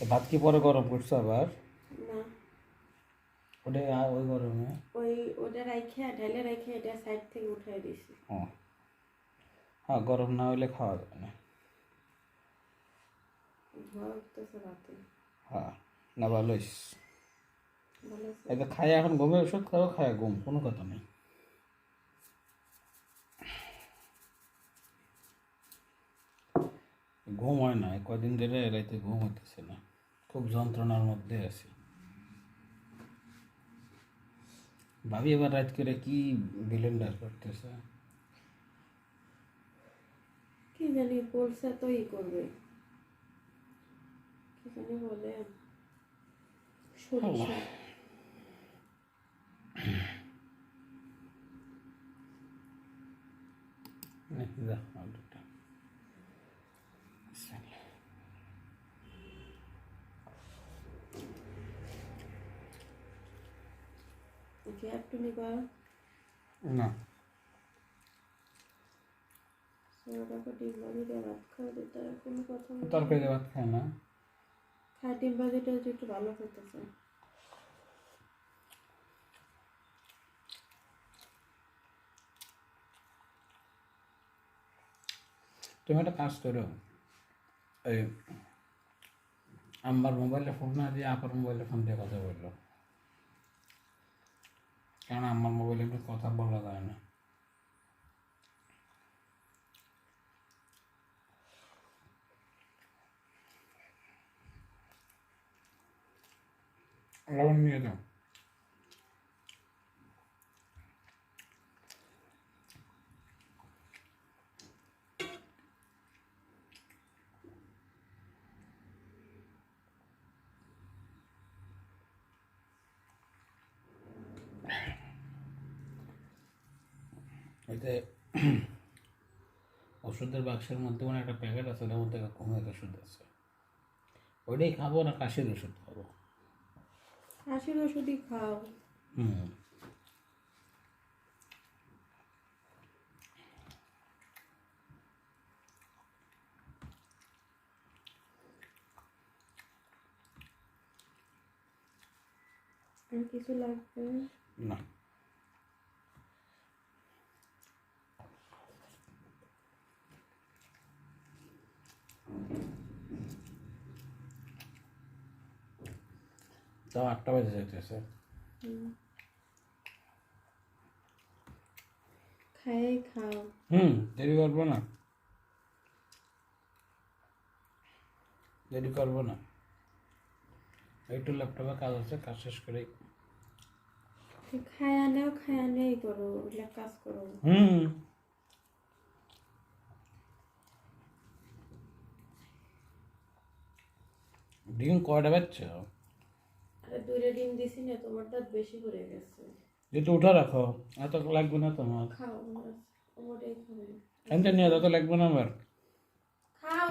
ভাত কি পরে গরম করছ আবার? না। ওটা ওই গরমে? ওই ওটা রাইখে ঢালে রাইখে এটা সাইড থেকে উঠাই দিছি হ্যাঁ গরম না হলে খাওয়া যাবে না। হ্যাঁ না ভালো খাই এখন ঘুমের ওষুধ খাও খায় ঘুম কোনো কথা নেই। ঘুম হয় না কদিন ধরে রাতে ঘুম হইতেছে না। খুব যন্ত্রণার মধ্যে আছি। ভাবি এবার রাত করে কি বিলেন্ডার করতেছে? কি জানি বলছে তো ই করবে। কি জানি বলে। সরিষা। বিসমিল্লাহ। দিতে আর কোনো কথা নেই। তরকারি ভাত খায় না? খায় ডিম বাজিটা যে একটু ভালো খেতেছে তুমি একটা কাজ করো। এই আমার মোবাইলে ফোন না দিয়ে আপার মোবাইলে ফোন দিয়ে কথা বলল কারণ আমার মোবাইলে একটু কথা বলা যায় না লবণ নিয়ে দাও ওইতে ওষুধের বাক্সের মধ্যে মানে একটা প্যাকেট আছে ওটার মধ্যে ঘুমের ওষুধ আছে। ওইটাই খাব না কাশির ওষুধ খাব। কাশির ওষুধই খাও। হুম। কিছু লাগবে? না। তাও আটটা বাজে যাইতেছে। খাই খাও। হুম দেরি করব না। দেরি করব না। একটু ল্যাপটপে কাজ আছে কাজ শেষ করে খায় আনেও খায় আনেই করো ওগুলা কাজ করো। হুম। ডিম কয়টা বাচ্চা দুইটা ডিম দিছি না তোমারটা বেশি করে গেছে। এটা উঠা রাখো এত লাগবে না তোমার। খাও ওটাই খাবে। এনটা নিয়ে যত লাগবে না আমার খাও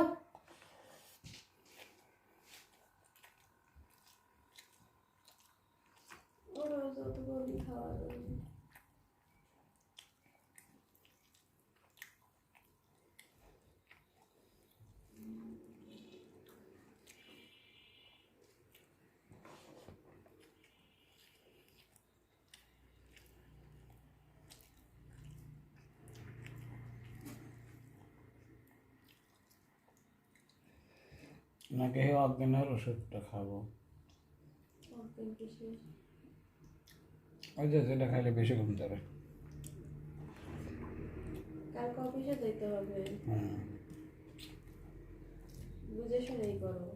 ওরা যত বলি খাওয়া যাবে নাকি অজ্ঞানের ওষুধটা খাব? ওই যে যেটা খাইলে বেশি ঘুম ধরে। কালকে অফিসে যেতে হবে। হুম। বুঝে শুনেই করো